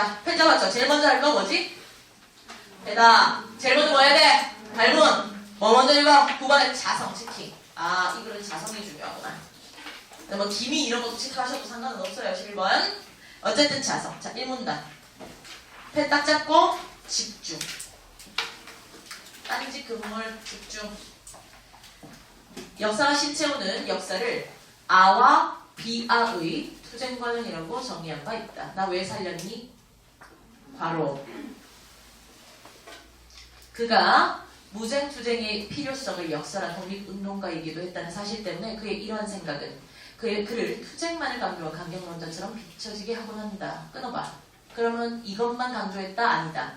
자, 펜 잡았죠? 제일 먼저 할 거 뭐지? 대다. 제일 먼저 뭐 해야 돼? 발문. 뭐 먼저 읽어? 9번에 자성 체킹. 아, 이 글은 자성이 중요하구나. 뭐 기미 이런 것도 체크하셔도 상관은 없어요. 11번. 어쨌든 자성. 자, 1문단. 펜 딱 잡고 집중. 딴지 근물 집중. 역사와 신체호는 역사를 아와 비아의 투쟁 과정이라고 정의한 바 있다. 나 왜 살렸니? 바로 그가 무쟁 투쟁의 필요성을 역사란 독립운동가이기도 했다는 사실 때문에 그의 이러한 생각은 그의 그를 투쟁만을 강조한 강경론자처럼 비춰지게 하곤 한다. 끊어봐. 그러면 이것만 강조했다? 아니다.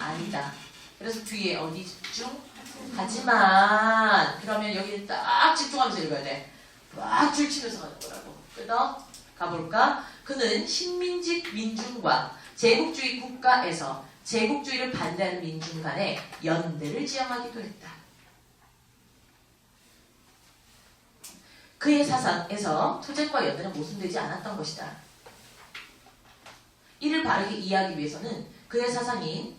아니다. 그래서 뒤에 어디 집중? 하지만 그러면 여기 딱 집중하면서 읽어야 돼. 막 줄치면서 가는 거라고. 끊어 가볼까? 그는 식민직 민중과 제국주의 국가에서 제국주의를 반대하는 민중 간의 연대를 지향하기도 했다. 그의 사상에서 투쟁과 연대는 모순되지 않았던 것이다. 이를 바르게 이해하기 위해서는 그의 사상인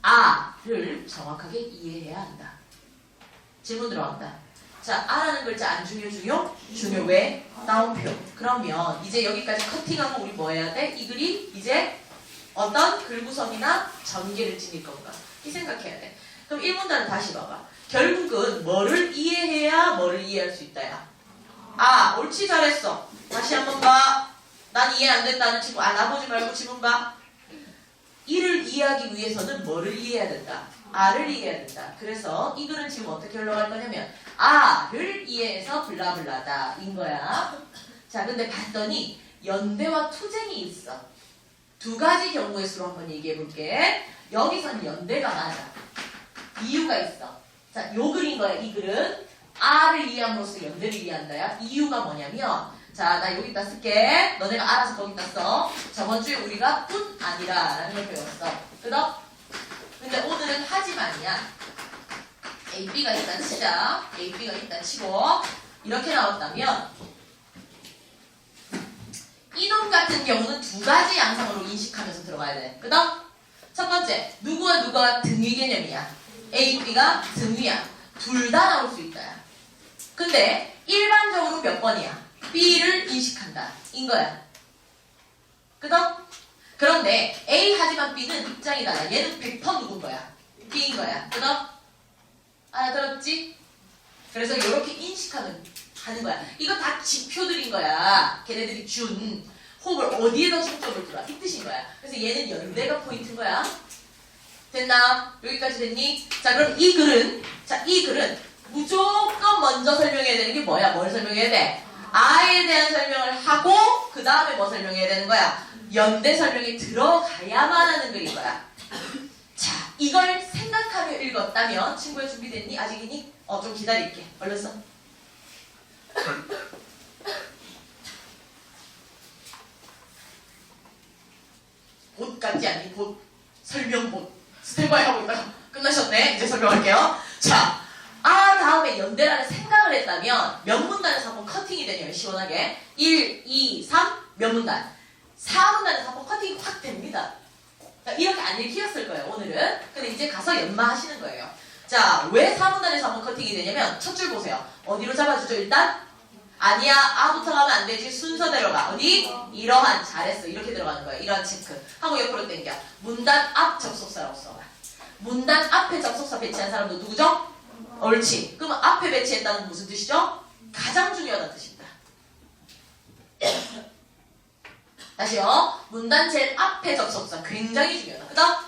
아를 정확하게 이해해야 한다. 질문 들어간다. 자, 아라는 글자 안 중요 중요? 중요 왜? 다운표. 그러면 이제 여기까지 커팅하고 우리 뭐 해야 돼? 이 글이 이제 어떤 글구성이나 전개를 지닐 건가? 이 생각해야 돼. 그럼 1문단을 다시 봐봐. 결국은 뭐를 이해해야 뭐를 이해할 수 있다야. 아, 옳지 잘했어. 다시 한번 봐. 난 이해 안 된다는 친구. 아, 나보지 말고 지문 봐. 이를 이해하기 위해서는 뭐를 이해해야 된다? 아를 이해해야 된다. 그래서 이 글은 지금 어떻게 흘러갈 거냐면 아를 이해해서 블라블라다 인 거야. 자, 근데 봤더니 연대와 투쟁이 있어. 두 가지 경우의 수로 한번 얘기해 볼게. 여기서는 연대가 맞아. 이유가 있어. 자, 요 글인 거야. 이 글은 R을 이해함으로써 연대를 이해한다야. 이유가 뭐냐면 자, 나 여기다 쓸게. 너네가 알아서 거기다 써. 저번 주에 우리가 뿐 아니라 라는 걸 배웠어. 그다? 근데 오늘은 하지만이야. A, B가 일단 치자. A, B가 일단 치고 이렇게 나왔다면 이놈 같은 경우는 두 가지 양상으로 인식하면서 들어가야 돼. 그다? 첫 번째, 누구와 누가 등위 개념이야. A, B가 등위야. 둘 다 나올 수 있다야. 근데 일반적으로 몇 번이야? B를 인식한다. 인 거야. 그다? 그런데 A 하지만 B는 입장이 달라. 얘는 100% 누군 거야? B인 거야. 그다? 알아들었지? 그래서 이렇게 인식하는 하는 거야. 이거 다 지표들인 거야. 걔네들이 준 호흡을 어디에다 중점을 두라 이 뜻인 거야. 그래서 얘는 연대가 포인트인 거야. 됐나? 여기까지 됐니? 자 그럼 이 글은 자이 글은 무조건 먼저 설명해야 되는 게 뭐야? 뭘 설명해야 돼? 아에 대한 설명을 하고 그 다음에 뭐 설명해야 되는 거야? 연대 설명이 들어가야만 하는 글인 거야. 자 이걸 생각하며 읽었다면 친구야 준비됐니? 아직이니? 어 좀 기다릴게. 얼른 써. 봇 같지 않니? 봇. 설명봇. 스탠바이 하고 있다가 끝나셨네. 이제 설명할게요. 자, 아 다음에 연대라는 생각을 했다면 몇 문단에서 한번 커팅이 되냐면 시원하게 1, 2, 3 몇 문단 4문단에서 한번 커팅이 확 됩니다. 자, 이렇게 안 읽히었을 거예요 오늘은. 근데 이제 가서 연마하시는 거예요. 자, 왜 4문단에서 한번 커팅이 되냐면 첫 줄 보세요. 어디로 잡아주죠 일단? 아니야 아부터 가면 안 되지. 순서대로 가. 어디? 이러한 잘했어. 이렇게 들어가는 거야. 이러한 체크. 하고 옆으로 당겨. 문단 앞 접속사라고 써봐. 문단 앞에 접속사 배치한 사람도 누구죠? 옳지. 그러면 앞에 배치했다는 건 무슨 뜻이죠? 가장 중요하다는 뜻입니다. 다시요. 문단 제일 앞에 접속사 굉장히 중요하다. 그다음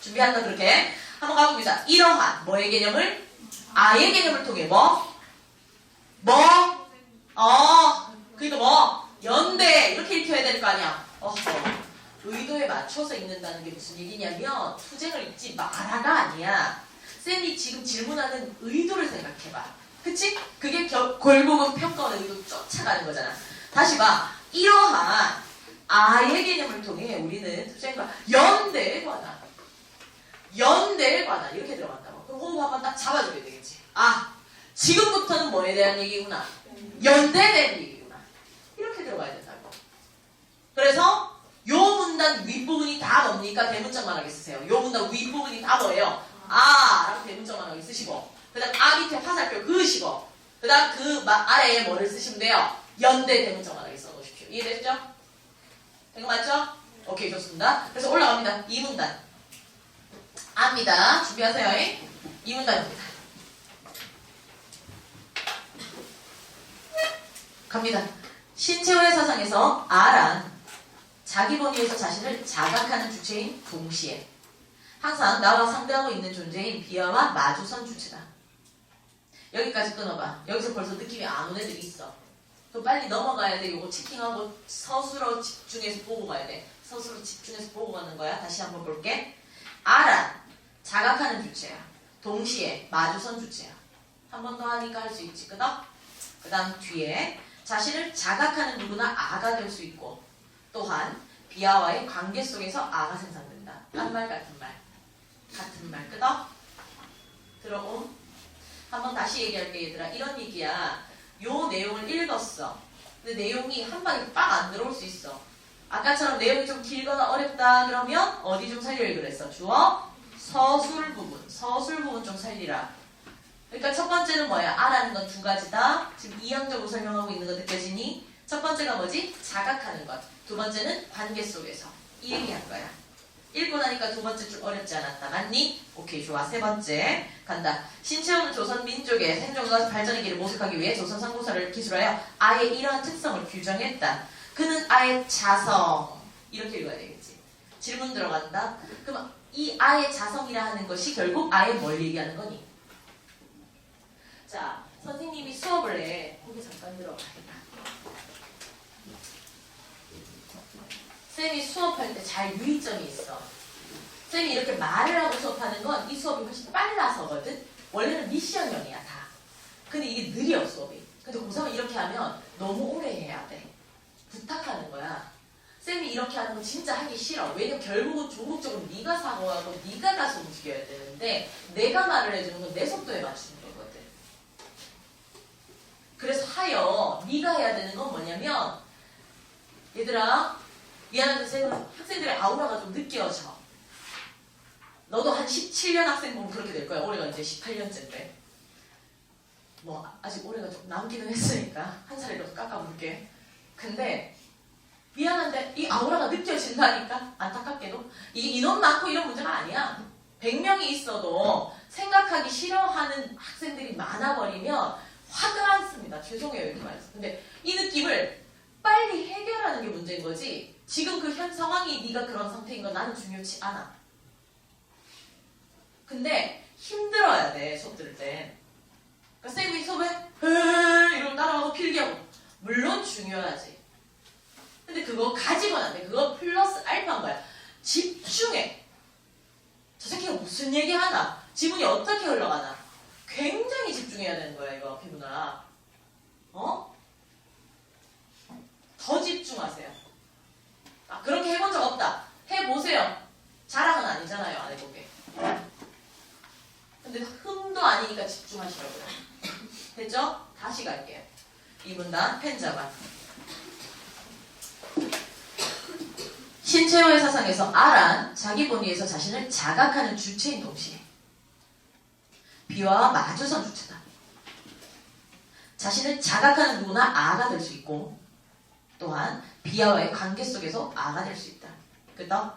준비한다 그렇게? 한번 가봅니다. 이러한 뭐의 개념을? 아의 개념을 통해 뭐? 뭐? 어, 그니까 뭐, 연대, 이렇게 읽혀야 될 거 아니야. 어허, 의도에 맞춰서 읽는다는 게 무슨 얘기냐면, 투쟁을 읽지 마라가 아니야. 쌤이 지금 질문하는 의도를 생각해봐. 그치? 그게 겨, 결국은 평가원의 의도 쫓아가는 거잖아. 다시 봐. 이러한 아의 개념을 통해 우리는 투쟁과 연대에 관한, 연대에 관한, 이렇게 들어간다고. 그럼 호흡 한번 딱 잡아줘야 되겠지. 아, 지금부터는 뭐에 대한 얘기구나. 연대된 얘기구나. 이렇게 들어가야 된다고. 그래서 요 문단 윗부분이 다 뭡니까? 대문짝만 하게 쓰세요. 요 문단 윗부분이 다 뭐예요? 아! 라고 대문짝만 하게 쓰시고 그 다음 아 밑에 화살표 그으시고 그 다음 그 마- 아래에 뭐를 쓰시면 돼요? 연대 대문짝만 하게 써놓으십시오. 이해됐죠? 된 거 맞죠? 오케이 좋습니다. 그래서 올라갑니다. 이 문단 압니다. 준비하세요. 이 문단입니다. 갑니다. 신체호의 사상에서 아란 자기 범위에서 자신을 자각하는 주체인 동시에 항상 나와 상대하고 있는 존재인 비아와 마주선 주체다. 여기까지 끊어봐. 여기서 벌써 느낌이 안 오는 애들이 있어. 그럼 빨리 넘어가야 돼. 요거 체킹하고 서술어 집중해서 보고 가야 돼. 서술어 집중해서 보고 가는 거야. 다시 한번 볼게. 아란 자각하는 주체야. 동시에 마주선 주체야. 한 번 더 하니까 할 수 있지. 끄덕. 그 다음 뒤에 자신을 자각하는 누구나 아가 될 수 있고 또한 비아와의 관계 속에서 아가 생산된다. 딴말 같은 말. 같은 말 끄덕. 들어옴. 한번 다시 얘기할게 얘들아. 이런 얘기야. 요 내용을 읽었어. 근데 내용이 한 방에 빡 안 들어올 수 있어. 아까처럼 내용이 좀 길거나 어렵다 그러면 어디 좀 살려야 그랬어. 주어 서술 부분. 서술 부분 좀 살리라. 그러니까 첫 번째는 뭐야? 아라는 건 두 가지다. 지금 이항적으로 설명하고 있는 거 느껴지니? 첫 번째가 뭐지? 자각하는 것. 두 번째는 관계 속에서. 이 얘기한 거야. 읽고 나니까 두 번째 좀 어렵지 않았다. 맞니? 오케이, 좋아. 세 번째. 간다. 신체호는 조선 민족의 생존과 발전의 길을 모색하기 위해 조선 상고사를 기술하여 아의 이러한 특성을 규정했다. 그는 아의 자성. 이렇게 읽어야 되겠지. 질문 들어간다. 그럼 이 아의 자성이라 하는 것이 결국 아의 뭘 얘기하는 거니? 자, 선생님이 수업을 해. 거기 잠깐 들어가겠다. 쌤이 수업할 때 잘 유의점이 있어. 쌤이 이렇게 말을 하고 수업하는 건 이 수업이 훨씬 빨라서거든. 원래는 미션형이야 다. 근데 이게 느려 수업이. 근데 고3은 이렇게 하면 너무 오래 해야 돼. 부탁하는 거야. 쌤이 이렇게 하는 거 진짜 하기 싫어. 왜냐면 결국은 조국적으로 네가 사고하고 네가 가서 움직여야 되는데 내가 말을 해주는 건 내 속도에 맞추는 거거든. 그래서 하여 네가 해야 되는 건 뭐냐면 얘들아 미안한데 쌤은 학생들의 아우라가 좀 느껴져. 너도 한 17년 학생 보면 그렇게 될 거야. 올해가 이제 18년째인데. 뭐 아직 올해가 좀 남기는 했으니까 한 살이라도 깎아볼게. 근데 미안한데 이 아우라가 느껴진다니까 안타깝게도 이게 인원 많고 이런 문제가 아니야. 100명이 있어도 생각하기 싫어하는 학생들이 많아버리면 화가 많습니다. 죄송해요 이렇게 말해서. 근데 이 느낌을 빨리 해결하는 게 문제인 거지. 지금 그 현 상황이 네가 그런 상태인 건 나는 중요치 않아. 근데 힘들어야 돼 수업 들을 때. 그러니까 쌤이 수업에 헤 이러고 따라가고 필기하고 물론 중요하지. 근데 그거 가지고는 안 돼. 그거 플러스 알파인 거야. 집중해. 저 새끼가 무슨 얘기 하나? 지문이 어떻게 흘러가나? 굉장히 집중해야 되는 거야, 이거, 피부나. 어? 더 집중하세요. 아, 그렇게 해본 적 없다. 해보세요. 자랑은 아니잖아요, 안 해보게. 근데 흠도 아니니까 집중하시라고요. 됐죠? 다시 갈게요. 이 문단, 펜 잡아. 신체호의 사상에서 아란, 자기 본위에서 자신을 자각하는 주체인 동시에 비와 마주선 주체다. 자신을 자각하는 누구나 아가 될 수 있고 또한 비아와의 관계 속에서 아가 될 수 있다. 그다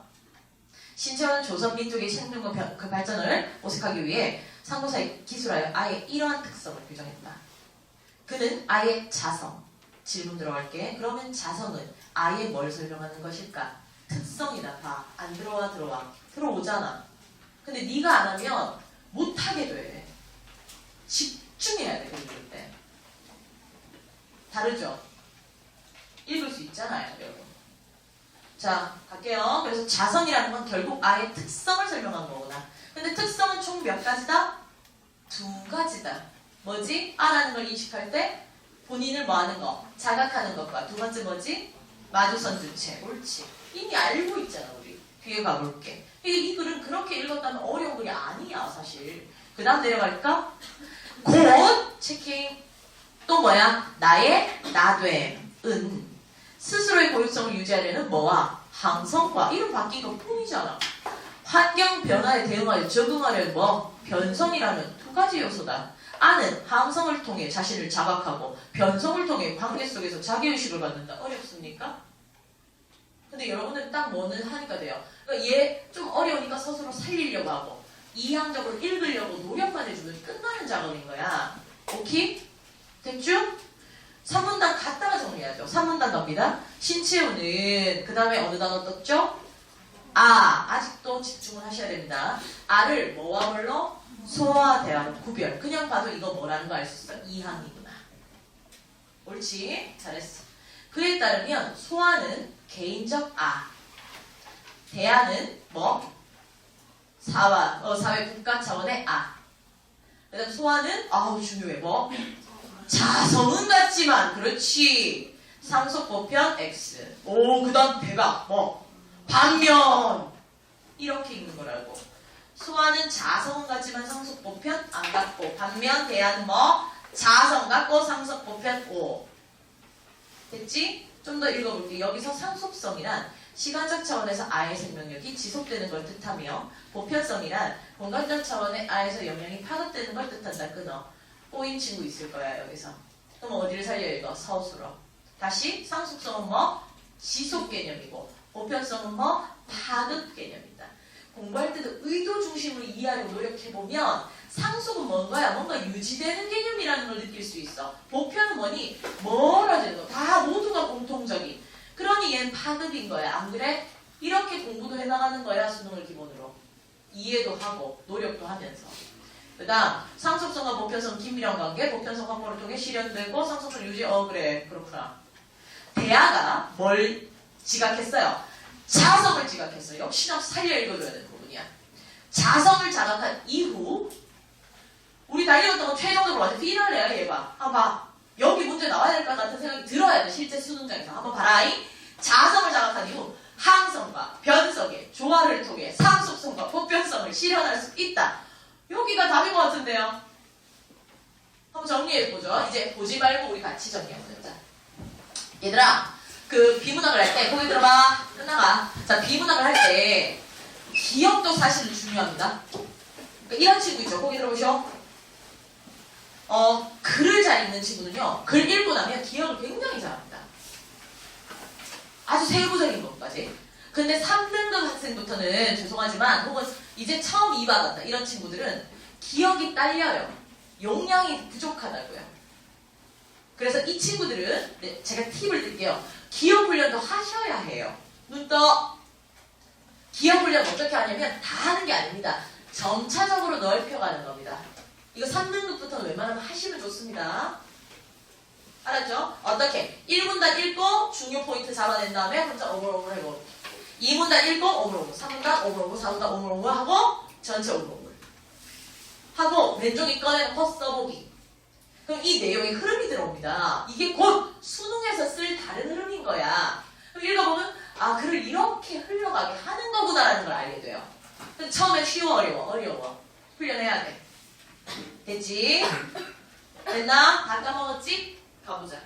신체호는 조선 민족의 생존과 변- 그 발전을 모색하기 위해 상고사에 기술하여 아의 이러한 특성을 규정했다. 그는 아의 자성. 질문 들어갈게. 그러면 자성은 아의 뭘 설명하는 것일까? 특성이다. 봐. 안 들어와 들어와. 들어오잖아. 근데 네가 안 하면 못하게 돼. 집중해야 돼. 읽을 때. 다르죠? 읽을 수 있잖아요. 여러분. 자, 갈게요. 그래서 자성이라는 건 결국 아의 특성을 설명한 거구나. 근데 특성은 총 몇 가지다? 두 가지다. 뭐지? 아라는 걸 인식할 때 본인을 뭐 하는 거? 자각하는 것과 두 번째 뭐지? 마주선 주체. 옳지. 이미 알고 있잖아, 우리. 뒤에 가볼게. 이, 이 글은 그렇게 읽었다면 어려운 글이 아니야, 사실. 그 다음 내려갈까? 곧 체킹. 또 뭐야? 나의 나됨. 은. 스스로의 고유성을 유지하려는 뭐와 항성과 이름 바뀐 것 뿐이잖아. 환경 변화에 대응하여 적응하려는 뭐 변성이라는 두 가지 요소다. 아는 항성을 통해 자신을 자각하고 변성을 통해 관계 속에서 자기의식을 갖는다. 어렵습니까? 근데 여러분들은 딱 뭐는 하니까 돼요. 그러니까 얘 좀 어려우니까 스스로 살리려고 하고 이항적으로 읽으려고 노력만 해주면 끝나는 작업인 거야. 오케이? 됐죠? 3문단 갖다가 정리하죠. 3문단 갑니다. 신채우는 그 다음에 어느 단어 떴죠? 아, 아직도 집중을 하셔야 됩니다. 아를 뭐와 뭘로? 소와 대화로 구별. 그냥 봐도 이거 뭐라는 거 알 수 있어? 이항이구나. 옳지? 잘했어. 그에 따르면 소아는 개인적 아, 대화는 뭐? 사와, 어, 사회 국가 차원의 아. 그 다음 소아는 아우 중요해 뭐? 자성은 같지만 그렇지. 상속 보편 X. 오, 그다음 대각 뭐? 반면 이렇게 읽는 거라고. 소아는 자성은 같지만 상속 보편 안 같고 반면 대안은 뭐? 자성 같고 상속 보편 O. 됐지? 좀 더 읽어볼게. 여기서 상속성이란 시간적 차원에서 아의 생명력이 지속되는 걸 뜻하며 보편성이란 공간적 차원의 아에서 영향이 파급되는 걸 뜻한다. 끊어. 꼬인 친구 있을 거야 여기서. 그럼 어디를 살려 이거? 서술어. 다시 상속성은 뭐? 지속 개념이고 보편성은 뭐? 파급 개념이다. 공부할 때도 의도 중심으로 이해하려고 노력해보면 상속은 뭔가야? 뭔가 유지되는 개념이라는 걸 느낄 수 있어. 보편은 뭐니? 거. 다 모두가 공통적인. 그러니 얘는 파급인 거야. 안 그래? 이렇게 공부도 해나가는 거야. 수능을 기본으로. 이해도 하고 노력도 하면서. 그 다음 상속성과 보편성 긴밀한 관계 보편성 확보를 통해 실현되고 상속성 유지 어 그래. 그렇구나. 대화가 뭘 지각했어요? 자성을 지각했어요. 역시나 살려 읽어줘야 되는 부분이야. 자성을 자각한 이후 우리 거 최종적으로 완전 피날레야 얘봐. 한번 봐. 여기 문제 나와야 될 것 같은 생각이 들어야 돼 실제 수능장에서. 한번 봐라 이. 자성을 자각한 이후 항성과 변성의 조화를 통해 상속성과 보편성을 실현할 수 있다 여기가 답인 것 같은데요. 한번 정리해보죠. 이제 보지 말고 우리 같이 정리해보자. 얘들아, 그 비문학을 할 때, 거기 들어봐. 끝나가. 자, 비문학을 할 때, 기억도 사실 중요합니다. 그러니까 이런 친구 있죠. 거기 들어보셔. 어, 글을 잘 읽는 친구는요, 글 읽고 나면 기억을 굉장히 잘합니다. 아주 세부적인 것까지. 근데 3등급 학생부터는 죄송하지만 혹은 이제 처음 이받았다 이런 친구들은 기억이 딸려요. 용량이 부족하다고요. 그래서 이 친구들은 네, 제가 팁을 드릴게요. 기억 훈련도 하셔야 해요. 눈 떠. 기억 훈련 어떻게 하냐면 다 하는 게 아닙니다. 점차적으로 넓혀가는 겁니다. 이거 3등급부터는 웬만하면 하시면 좋습니다. 알았죠? 어떻게? 1문단 읽고 중요 포인트 잡아낸 다음에 혼자 오물오물 해보고 2문단 읽고 오물오물 3문단 오물오물 4문단 오물오물 하고 전체 오물오물 하고 왼쪽에 꺼내놓고 써보기 그럼 이 내용의 흐름이 들어옵니다 이게 곧 수능에서 쓸 다른 흐름인 거야 그럼 읽어보면 아 글을 이렇게 흘러가게 하는 거구나라는 걸 알게 돼요 그럼 처음에 쉬워 어려워 어려워 훈련해야 돼 됐지? 됐나? 다 까먹었지? 가보자.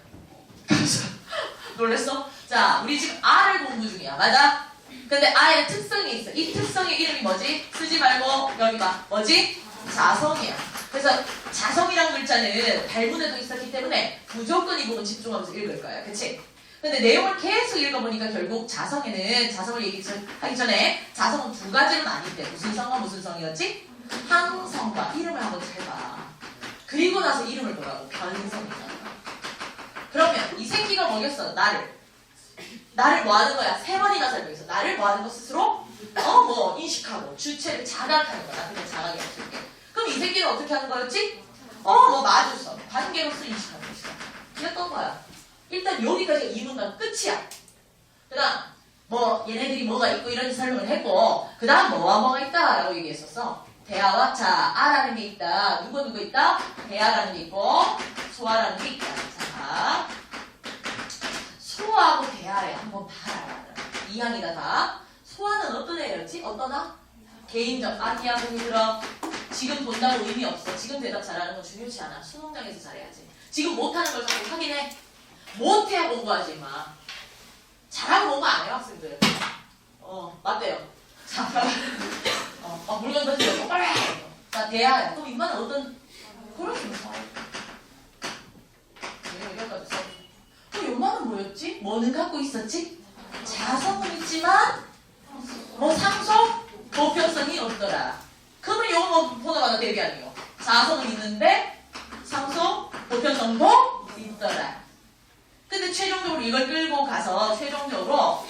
가보자. 놀랬어? 자, 우리 지금 R을 공부 중이야. 맞아? 근데 R의 특성이 있어. 이 특성의 이름이 뭐지? 쓰지 말고 여기 봐. 뭐지? 자성이야. 그래서 자성이란 글자는 발문에도 있었기 때문에 무조건 이 부분 집중하면서 읽을 거야. 그치? 근데 내용을 계속 읽어보니까 결국 자성에는 자성을 얘기하기 전에 자성은 두 가지로 나뉜대. 무슨 성과 무슨 성이었지? 항성과 이름을 한번 잘 봐. 그리고 나서 이름을 보라고. 변성이잖아. 그러면 이 새끼가 뭐겠어? 나를. 나를 뭐 하는 거야? 세 번이나 설명했어. 나를 뭐 하는 거 스스로? 어, 뭐, 인식하고, 주체를 자각하는 거야. 그냥 자각이 없을게. 그럼 이 새끼는 어떻게 하는 거였지? 어, 뭐, 마주서. 관계로서 인식하는 것이다. 이랬던 거야. 일단 여기까지가 이 문단 끝이야. 그 다음, 뭐, 얘네들이 뭐가 있고 이런 설명을 했고, 그 다음 뭐와 뭐가 있다. 라고 얘기했었어. 대화와, 자, 아라는 게 있다. 누구 누구 있다? 대화라는 게 있고, 소아라는 게 있다. 자, 소아하고 대화에 한번 봐라. 이항이다 다. 소아는 어떤 애였지? 아? 개인적 아 기야 공이 들어. 지금 본다고 의미 없어. 지금 대답 잘하는 건 중요치 않아. 수능장에서 잘해야지. 지금 못하는 걸 자꾸 확인해. 못해 공부하지 마. 잘하고 너무 안 해요 학생들. 어 맞대요. 자, 어, 막 물건 던지고 빨리. 자 대야. 그럼 인간은 어떤 있어. 네, 여기까지 써. 그 연마는 뭐는 갖고 있었지? 자성은 있지만 뭐 상속 보편성이 없더라. 그러면 요거 뭐 보너마다 대비하네요. 자성은 있는데 상속 보편성도 있더라. 근데 최종적으로 이걸 끌고 가서 최종적으로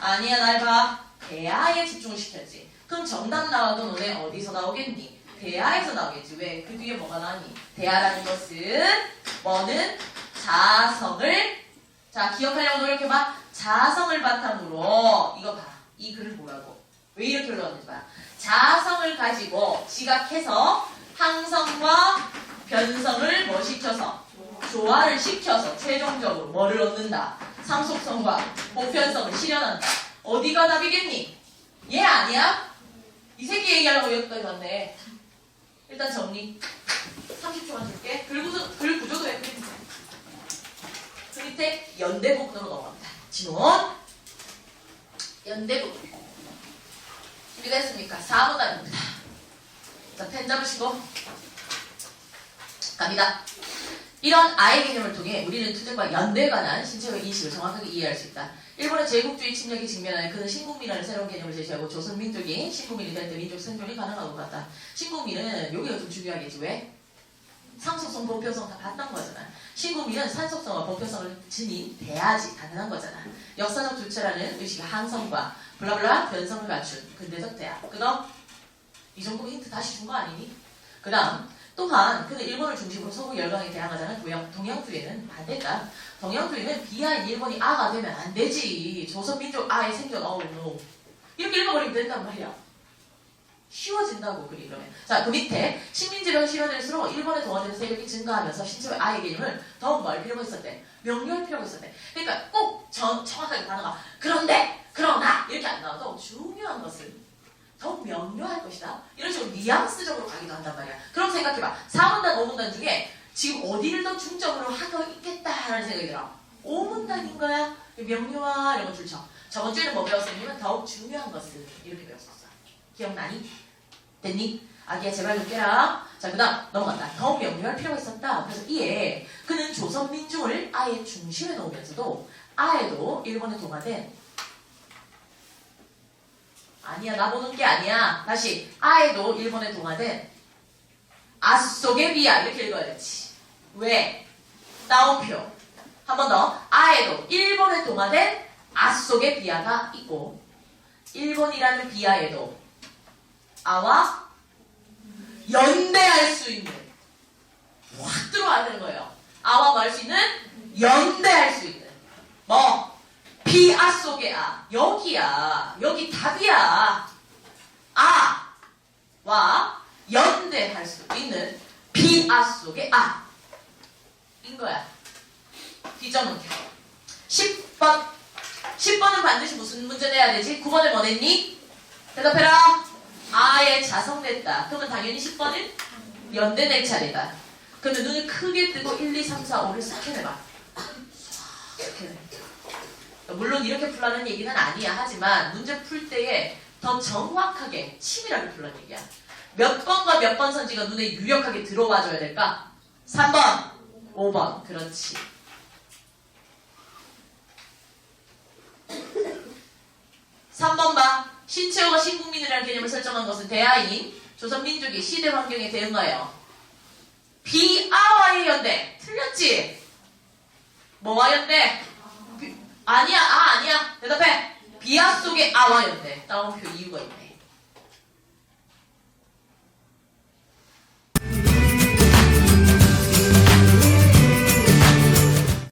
아니야 날 봐. 대하에 집중을 시켰지. 그럼 정답 나와도 너네 어디서 나오겠니? 대하에서 나오겠지. 왜? 그 뒤에 뭐가 나니? 대하라는 것은 뭐는 자성을 자 기억하려고 노력해봐. 자성을 바탕으로 이거 봐. 이 글을 보라고. 왜 이렇게 흘러갔는지 봐. 자성을 가지고 지각해서 항성과 변성을 뭐 시켜서 조화를 시켜서 최종적으로 뭐를 얻는다. 상속성과 보편성을 실현한다. 어디가 답이겠니? 얘 아니야? 이 새끼 얘기하려고 여기까지 왔네. 일단 정리. 30초만 줄게. 글, 구조, 글 구조도 해. 그 밑에 연대복으로 넘어갑니다. 지문. 연대복. 준비됐습니까? 4번 답입니다. 자, 펜 잡으시고. 갑니다. 이런 아의 개념을 통해 우리는 투쟁과 연대에 관한 신체의 인식을 정확하게 이해할 수 있다. 일본의 제국주의 침략에 직면하여 그는 신국민이라는 새로운 개념을 제시하고 조선 민족이 신국민이 될 때 민족 생존이 가능한 것 같다. 신국민은 여기가 좀 중요하겠지. 왜? 상속성, 보편성 다 봤던 거잖아. 신국민은 산속성과 보편성을 지닌 돼야지 가능한 거잖아. 역사적 주체라는 의식의 항성과 블라블라 변성을 갖춘 근대적 대학. 그다음 이 정도 힌트 다시 준 거 아니니? 그 다음 또한 그는 일본을 중심으로 서구 열강에 대항하자는 동양, 동양주의는 반대다. 동양주의는 비하인 일본이 아가 되면 안 되지. 조선민족 아의 생존 어우 노. 이렇게 읽어버리면 된단 말이야. 쉬워진다고 그리 그러면. 자, 그 밑에 식민지배가 실현될수록 일본에 동화되는 세력이 증가하면서 신체의 아의 개념을 더욱 뭘 필요가 있었대. 명료할 필요가 있었대. 그러니까 꼭 정, 정확하게 단어가 그런데, 그러나 이렇게 안 나와도 중요한 것은 더욱 명료할 것이다. 이런 식으로 뉘앙스적으로 가기도 한단 말이야. 그럼 생각해봐. 4문단, 5문단 중에 지금 어디를 더 중점으로 하고 있겠다라는 생각이 들어. 5문단인 거야. 명료화 이런 거 줄쳐. 저번 주에는 뭐 배웠었냐면 더욱 중요한 것을 이렇게 배웠었어. 기억나니? 됐니? 아기야 제발 좀 깨라. 자 그 다음 넘어간다. 더욱 명료할 필요가 있었다. 그래서 이에 그는 조선 민중을 아예 중심에 놓으면서도 아에도 일본에 동화된 아니야 나 보는 게 아니야. 다시 아에도 일본에 동화된 아속의 비야 이렇게 읽어야지. 왜? 따옴표. 한 번 더. 아에도 일본에 동화된 아속의 비야가 있고 일본이라는 비야에도 아와 연대할 수 있는 확 들어와야 되는 거예요. 아와 뭐 할 수 있는 연대할 수 있는 뭐 비아 속의 아 여기야 여기 답이야 아와 연대할 수 있는 비아 속의 아인 거야. 비점은 10번 10번은 반드시 무슨 문제 내야 되지? 9번을 뭐 냈니? 대답해라. 아예 자성됐다. 그러면 당연히 10번은 연대낼 차례다. 그러면 눈을 크게 뜨고 1, 2, 3, 4, 5를 싹 해내봐. 이렇게 해내. 물론 이렇게 풀라는 얘기는 아니야. 하지만 문제 풀 때에 더 정확하게 치밀하게 풀라는 얘기야. 몇 번과 몇 번 선지가 눈에 유력하게 들어와 줘야 될까? 3번, 5번. 그렇지. 3번 봐. 신체호가 신국민이라는 개념을 설정한 것은 대하인 조선민족이 시대 환경에 대응하여 비아와의 연대. 틀렸지? 뭐와 연대? 비- 아니야, 아, 아니야. 대답해. 비아 속의 아와 연대. 따옴표 이유가 있네.